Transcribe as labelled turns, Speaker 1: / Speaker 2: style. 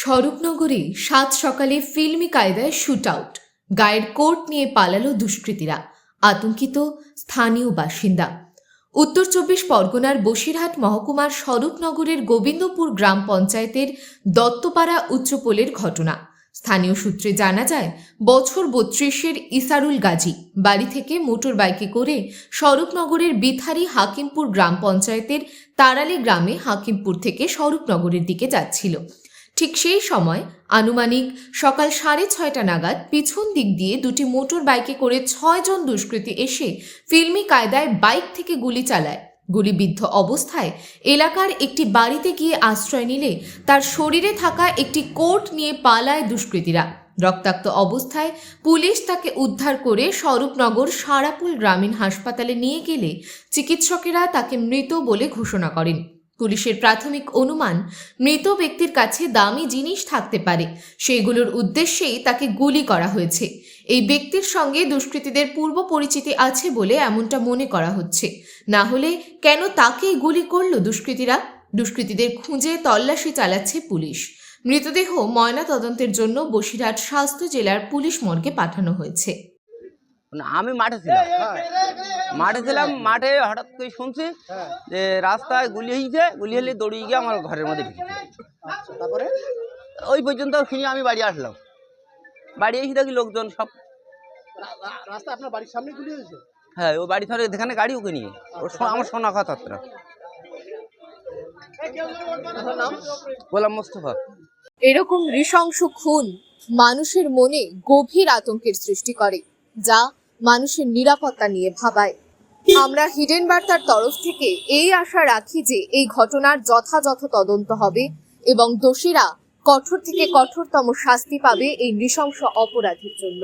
Speaker 1: স্বরূপনগরে সাত সকালে ফিল্মি কায়দায় শুট আউট। গায়ের কোর্ট নিয়ে পালালো দুষ্কৃতীরা, আতঙ্কিত স্থানীয় বাসিন্দা। উত্তর চব্বিশ পরগনার বসিরহাট মহকুমার স্বরূপনগরের গোবিন্দপুর গ্রাম পঞ্চায়েতের দত্তপাড়া উচ্চপোলের ঘটনা। স্থানীয় সূত্রে জানা যায়, বছর বত্রিশের ইসারুল গাজী বাড়ি থেকে মোটর বাইকে করে স্বরূপনগরের বিথারি হাকিমপুর গ্রাম পঞ্চায়েতের তারালি গ্রামে হাকিমপুর থেকে স্বরূপনগরের দিকে যাচ্ছিল। ঠিক সেই সময় আনুমানিক সকাল সাড়ে ছয়টা নাগাদ পিছন দিক দিয়ে দুটি মোটর বাইকে করে ছয়জন দুষ্কৃতী এসে ফিল্মি কায়দায় বাইক থেকে গুলি চালায়। গুলিবিদ্ধ অবস্থায় এলাকার একটি বাড়িতে গিয়ে আশ্রয় নিলে তার শরীরে থাকা একটি কোট নিয়ে পালায় দুষ্কৃতীরা। রক্তাক্ত অবস্থায় পুলিশ তাকে উদ্ধার করে স্বরূপনগর সারাপুল গ্রামীণ হাসপাতালে নিয়ে গেলে চিকিৎসকেরা তাকে মৃত বলে ঘোষণা করেন। পুলিশের প্রাথমিক অনুমান, মৃত ব্যক্তির কাছে দামি জিনিস থাকতে পারে। সেগুলোর উদ্দেশ্যেই তাকে গুলি করা হয়েছে। এই ব্যক্তির সঙ্গে দুষ্কৃতীদের পূর্ব পরিচিতি আছে বলে এমনটা মনে করা হচ্ছে। না হলে কেন তাকেই গুলি করল দুষ্কৃতীরা? দুষ্কৃতীদের খুঁজে তল্লাশি চালাচ্ছে পুলিশ। মৃতদেহ ময়না তদন্তের জন্য বসিরহাট স্বাস্থ্য জেলার পুলিশ মর্গে পাঠানো হয়েছে।
Speaker 2: না, আমি মাঠে ছিলাম। মাঠে ছিলাম মাঠে হঠাৎ করে শুনছি যে রাস্তায় গুলি হয়েছে গুলি হলে দৌড়িয়ে গিয়ে আমার ঘরের মধ্যে ঢুকেছে
Speaker 3: আচ্ছা তারপরে?
Speaker 2: ওই পর্যন্ত শুনে আমি বাড়ি আসলাম। বাড়ি এসে দেখি লোকজন সব
Speaker 3: রাস্তা আপনার বাড়ির সামনে গুলি হয়েছে?
Speaker 2: হ্যাঁ ও বাড়ি ধরে যেখানে গাড়ি ওকে নিয়ে। ওর আমার সোনা
Speaker 3: আপনার নাম?
Speaker 2: গোলাম মোস্তফা।
Speaker 1: এরকম নৃশংস খুন মানুষের মনে গভীর আতঙ্কের সৃষ্টি করে যা মানুষের নিরাপত্তা নিয়ে ভাবায়। আমরা হিডেন বার্তার তরফ থেকে এই আশা রাখি যে এই ঘটনার যথাযথ তদন্ত হবে এবং দোষীরা কঠোর থেকে কঠোরতম শাস্তি পাবে এই নৃশংস অপরাধের জন্য।